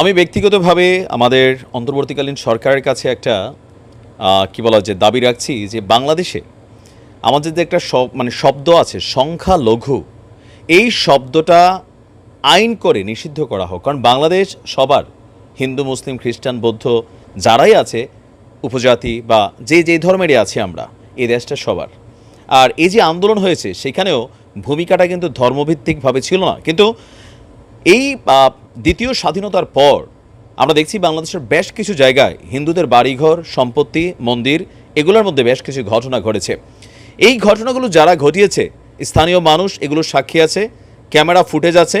আমি ব্যক্তিগতভাবে আমাদের অন্তর্বর্তীকালীন সরকারের কাছে একটা কি বলা যে দাবি রাখছি যে বাংলাদেশে আমাদের যে একটা মানে শব্দ আছে, সংখ্যালঘু, এই শব্দটা আইন করে নিষিদ্ধ করা হোক। কারণ বাংলাদেশ সবার হিন্দু, মুসলিম, খ্রিস্টান, বৌদ্ধ যারাই আছে, উপজাতি বা যে যে ধর্মেরই আছে আমরা, এই দেশটা সবার। আর এই যে আন্দোলন হয়েছে, সেখানেও ভূমিকাটা কিন্তু ধর্মভিত্তিকভাবে ছিল না। কিন্তু এই দ্বিতীয় স্বাধীনতার পর আমরা দেখছি বাংলাদেশের বেশ কিছু জায়গায় হিন্দুদের বাড়িঘর, সম্পত্তি, মন্দির, এগুলোর মধ্যে বেশ কিছু ঘটনা ঘটেছে। এই ঘটনাগুলো যারা ঘটিয়েছে, স্থানীয় মানুষ এগুলো সাক্ষী আছে, ক্যামেরা ফুটেজ আছে।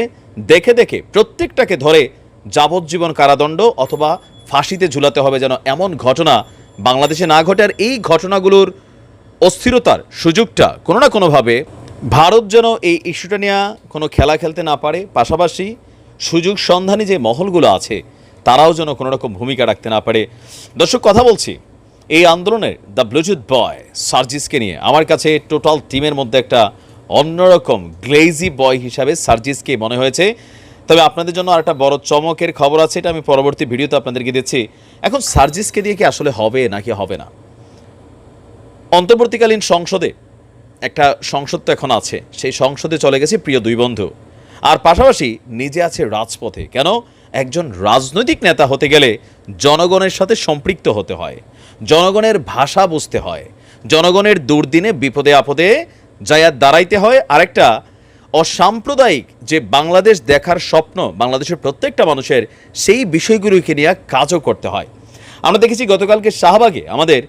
দেখে দেখে প্রত্যেকটাকে ধরে যাবজ্জীবন কারাদণ্ড অথবা ফাঁসিতে ঝুলাতে হবে যেন এমন ঘটনা বাংলাদেশে না ঘটে। আর এই ঘটনাগুলোর অস্থিরতার সুযোগটা কোনো না কোনোভাবে ভারত যেন এই ইস্যুটা নিয়ে কোনো খেলা খেলতে না পারে। পাশাপাশি সুযোগ সন্ধানী যে মহলগুলো আছে, তারাও যেন কোনো রকম ভূমিকা রাখতে না পারে। দর্শক, কথা বলছি, এই আন্দোলনের দ্য ব্লুটুথ বয়, সার্জিসকে নিয়ে। আমার কাছে টোটাল টিমের মধ্যে একটা অন্যরকম গ্লেজি বয় হিসাবে সার্জিসকে মনে হয়েছে। তবে আপনাদের জন্য আরেকটা বড় চমকের খবর আছে, এটা আমি পরবর্তী ভিডিওতে আপনাদেরকে দিচ্ছি। এখন সার্জিসকে দিয়ে কি আসলে হবে, নাকি হবে না? অন্তর্বর্তীকালীন সংসদে, একটা সংসদ তো এখন আছে, সেই সংসদে চলে গেছে প্রিয় দুই বন্ধু। আর পাশাপাশি নিজে আছে রাজপথে। কেন? একজন রাজনৈতিক নেতা হতে গেলে জনগণের সাথে সম্পৃক্ত হতে হয়। জনগণের ভাষা বুঝতে হয়। জনগণের দুর্দিনে, বিপদে, আপদে যায়া দাঁড়াইতে হয়। আরেকটা অসাম্প্রদায়িক যে বাংলাদেশ দেখার স্বপ্ন, বাংলাদেশের প্রত্যেকটা মানুষের, সেই বিষয়গুলোকে নিয়ে কাজও করতে হয়। আমরা দেখেছি গতকালকে শাহবাগে আমাদের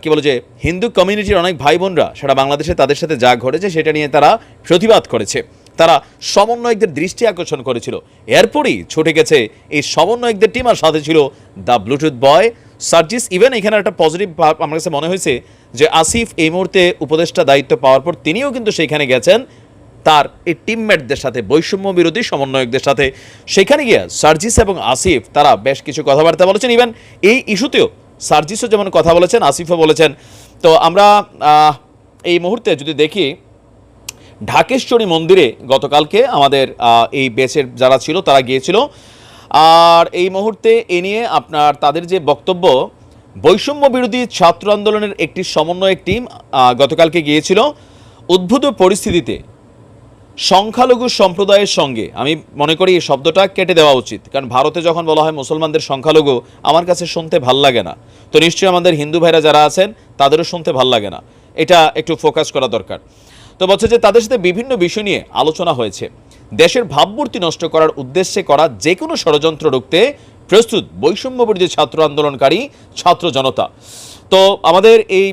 কি বলে যে, হিন্দু কমিউনিটির অনেক ভাই বোনরা সেটা বাংলাদেশে তাদের সাথে যা ঘটেছে, সেটা নিয়ে তারা প্রতিবাদ করেছে। তারা সমন্বয়কদের দৃষ্টি আকর্ষণ করেছিল। এরপরই ছুটে গেছে এই সমন্বয়কদের টিম আর সাথে ছিল the Bluetooth boy Sarjis even এখানে একটা পজিটিভ আমার কাছে মনে হয়েছে যে আসিফ এই মুহূর্তে উপদেষ্টা দায়িত্ব পাওয়ার পর তিনিও কিন্তু সেখানে গেছেন। তার এই টিমমেটদের সাথে, বৈষম্য বিরোধী সমন্বয়কদের সাথে। সেখানে গিয়ে সার্জিস এবং আসিফ, তারা বেশ কিছু কথাবার্তা বলেছেন। ইভেন এই ইস্যুতেও সার্জিসও যেমন কথা বলেছেন, আসিফও বলেছেন। তো আমরা এই মুহূর্তে যদি দেখি ঢাকেশ্বরী মন্দিরে গতকালকে আমাদের এই বেচের যারা ছিল তারা গিয়েছিল। আর এই মুহূর্তে এ নিয়ে আপনার তাদের যে বক্তব্য, বৈষম্য বিরোধী ছাত্র আন্দোলনের একটি সমন্বয়ক টিম গতকালকে গিয়েছিল। উদ্ভূত পরিস্থিতিতে সংখ্যালঘু সম্প্রদায়ের সঙ্গে, আমি মনে করি এই শব্দটা কেটে দেওয়া উচিত। কারণ ভারতে যখন বলা হয় মুসলমানদের সংখ্যালঘু, আমার কাছে শুনতে ভালো লাগে না। তো নিশ্চয়ই আমাদের হিন্দু ভাইরা যারা আছেন, তাদেরও শুনতে ভালো লাগে না। এটা একটু ফোকাস করা দরকার। তো বলছে যে তাদের সাথে বিভিন্ন বিষয় নিয়ে আলোচনা হয়েছে। দেশের ভাবমূর্তি নষ্ট করার উদ্দেশ্যে করা যে কোনো ষড়যন্ত্র রুখতে প্রস্তুত বৈষম্য বিরোধী ছাত্র আন্দোলনকারী ছাত্র জনতা। তো আমাদের এই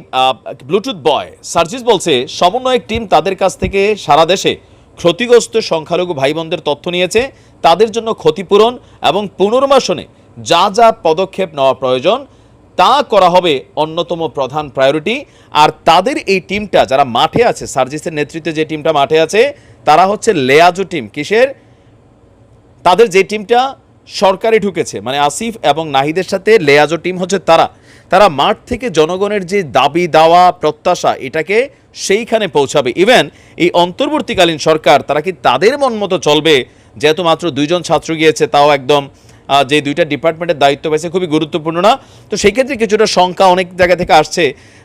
ব্লুটুথ বয় সার্জিস বলছে, সমন্বয়ক টিম তাদের কাছ থেকে সারা দেশে ক্ষতিগ্রস্ত সংখ্যালঘু ভাই বোনদের তথ্য নিয়েছে, তাদের জন্য ক্ষতিপূরণ এবং পুনর্বাসনে যা যা পদক্ষেপ নেওয়া প্রয়োজন তা করা হবে অন্যতম প্রধান প্রায়োরিটি আর তাদের এই টিমটা যারা মাঠে আছে, সার্জিসের নেতৃত্বে যে টিমটা মাঠে আছে, তারা হচ্ছে লেয়াজো টিম কিসের? তাদের যে টিমটা সরকারি ঢুকেছে মানে আসিফ এবং নাহিদের সাথে লেয়াজো টিম হচ্ছে তারা। তারা মাঠ থেকে জনগণের যে দাবি, দাওয়া, প্রত্যাশা, এটাকে সেইখানে পৌঁছাবে। ইভেন এই অন্তর্বর্তীকালীন সরকার, তারা কি তাদের মন মতো চলবে? যেহেতু মাত্র দুইজন ছাত্র গিয়েছে, তাও একদম যে দুইটা ডিপার্টমেন্টের দায়িত্ব পেয়েছে, খুবই গুরুত্বপূর্ণ না। তো সেই ক্ষেত্রে কিছুটা শঙ্কা অনেক জায়গা থেকে আসছে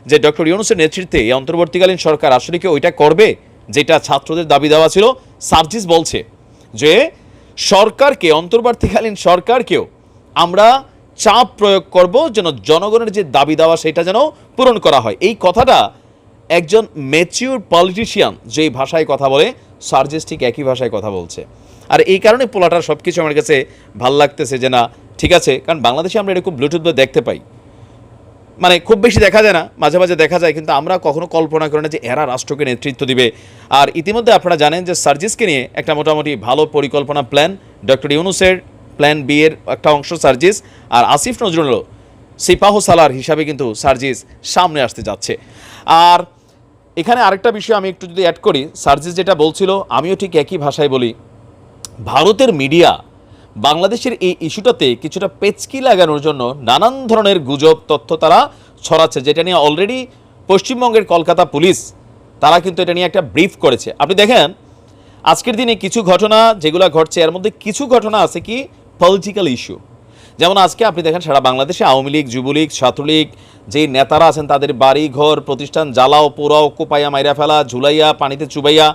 যে ডক্টর ইউনুসের নেতৃত্বে এই অন্তর্বর্তীকালীন সরকার আসলে কি ওইটা করবে? যেটা ছাত্রদের দাবি দেওয়া ছিল, সার্জিস বলছে যে সরকারকে, অন্তর্বর্তীকালীন সরকারকেও আমরা চাপ প্রয়োগ করব যেন জনগণের যে দাবি দেওয়া সেটা যেন পূরণ করা হয়। এই কথাটা একজন ম্যাচিউর পলিটিশিয়ান যেই ভাষায় কথা বলে, সার্জিস ঠিক একই ভাষায় কথা বলছে। আর এই কারণে পোলাটার সব কিছু আমার কাছে ভালো লাগতেছে যে না, ঠিক আছে, কারণ বাংলাদেশে আমরা এরকম ব্লুটুথ দেখতে পাই। মানে খুব বেশি দেখা যায় না, মাঝে মাঝে দেখা যায়, কিন্তু আমরা কখনো কল্পনা করি না যে এরা রাষ্ট্রকে নেতৃত্ব দিবে। আর ইতিমধ্যে আপনারা জানেন যে সার্জিসকে নিয়ে একটা মোটামুটি ভালো পরিকল্পনা প্ল্যান, ডক্টর ইউনুসের প্ল্যান বি এর একটা অংশ সার্জিস, আর আসিফ নজরুলও সিপাহ সালার হিসাবে কিন্তু সার্জিস সামনে আসতে যাচ্ছে। আর এখানে আরেকটা বিষয় আমি একটু যদি অ্যাড করি, সার্জিস যেটা বলছিল, আমিও ঠিক একই ভাষায় বলি ভারতের মিডিয়া বাংলাদেশের এই ইস্যুটাতে কিছুটা পেচকি লাগানোর জন্য নানান ধরনের গুজব, তথ্য তারা ছড়াচ্ছে, যেটা নিয়ে অলরেডি পশ্চিমবঙ্গের কলকাতা পুলিশ, তারা কিন্তু এটা নিয়ে একটা ব্রিফ করেছে। আপনি দেখেন, আজকের দিনে কিছু ঘটনা যেগুলো ঘটছে, এর মধ্যে কিছু ঘটনা আছে কি? পলিটিক্যাল ইস্যু যেমন আজকে আপনি দেখেন, সারা বাংলাদেশে আওয়ামী লীগ, যুবলীগ, ছাত্রলীগ যে নেতারা আছেন, তাদের বাড়ি, ঘর, প্রতিষ্ঠান জ্বালাও, পোড়াও, কোপাইয়া, মাইরা ফেলা, ঝুলাইয়া, পানিতে চুবাইয়া,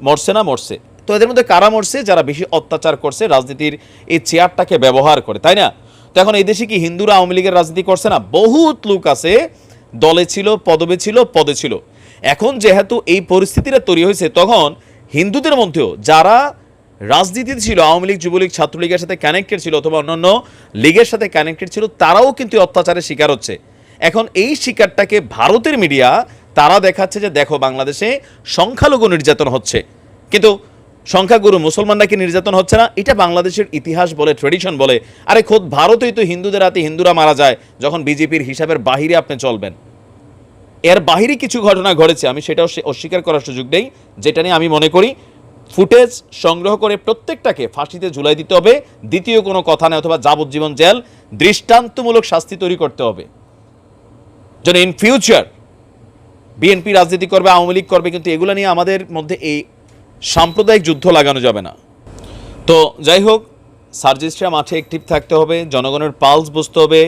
মরছে না মরছে। তো এদের মধ্যে কারা মরছে, যারা বেশি অত্যাচার করছে, রাজনীতির এই চেয়ারটাকে ব্যবহার করে, তাই না? তো এখন এই দেশে কি হিন্দুরা আওয়ামী লীগের রাজনীতি করছে না? বহুত লোক আছে, দলে ছিল, পদবে ছিল, পদে ছিল। এখন যেহেতু এই পরিস্থিতিটা তৈরি হয়েছে, তখন হিন্দুদের মধ্যেও যারা রাজনীতিতে ছিল, আওয়ামী লীগ, যুবলীগ, ছাত্রলীগের সাথে কানেক্টেড ছিল অথবা অন্যান্য লীগের সাথে কানেক্টেড ছিল, তারাও কিন্তু অত্যাচারের শিকার হচ্ছে। এখন এই শিকারটাকে ভারতের মিডিয়া তারা দেখাচ্ছে যে, দেখো, বাংলাদেশে সংখ্যালঘু নির্যাতন হচ্ছে। কিন্তু সংখ্যাগুরু মুসলমানরা কি নির্যাতন হচ্ছে না? এটা বাংলাদেশের ইতিহাস বলে ট্রেডিশন বলে। আরে খোদ, ভারতেই তো হিন্দুদের হাতে হিন্দুরা মারা যায়, যখন বিজেপির হিসাবের বাহিরে আপনি চলবেন। এর বাহিরে কিছু ঘটনা ঘটেছে, আমি সেটাও অস্বীকার করার সুযোগ নেই, যেটা নিয়ে আমি মনে করি, ফুটেজ সংগ্রহ করে প্রত্যেকটাকে ফাঁসিতে ঝুলাই দিতে হবে, দ্বিতীয় কোনো কথা নেই অথবা যাবজ্জীবন জেল, দৃষ্টান্তমূলক শাস্তি তৈরি করতে হবে। যেন ইন ফিউচার বিএনপি রাজনীতি করবে, আওয়ামী লীগ করবে, কিন্তু এগুলো নিয়ে আমাদের মধ্যে এই সাম্প্রদায়িক যুদ্ধ লাগানো যাবে না। তো যাই হোক সার্জিস্টরা মাঠে অ্যাক্টিভ থাকতে হবে, জনগণের পালস বুঝতে হবে।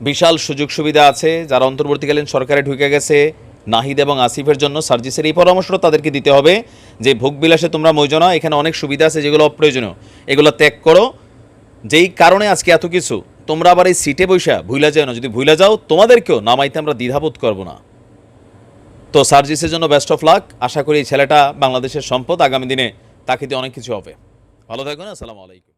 বিশাল সুযোগ সুবিধা আছে, যারা অন্তর্বর্তীকালীন সরকারে ঢুকে গেছে, নাহিদ এবং আসিফের জন্য সার্জিসের এই পরামর্শটা তাদেরকে দিতে হবে যে ভোগবিলাসে তোমরা মজনা এখানে অনেক সুবিধা আছে যেগুলো অপ্রয়োজনীয়। এগুলো ত্যাগ করো। যেই কারণে আজকে এত কিছু, তোমরা আবার এই সিটে বৈশা ভুলা যায় না, যদি ভুলা যাও, তোমাদেরকেও নামাইতে আমরা দ্বিধাবোধ করব না। তো সার্জিসের জন্য বেস্ট অফ লাক আশা করি ছেলেটা বাংলাদেশের সম্পদ। আগামী দিনে তাকিতে অনেক কিছু হবে। ভালো থাকবেন, আসসালামু আলাইকুম।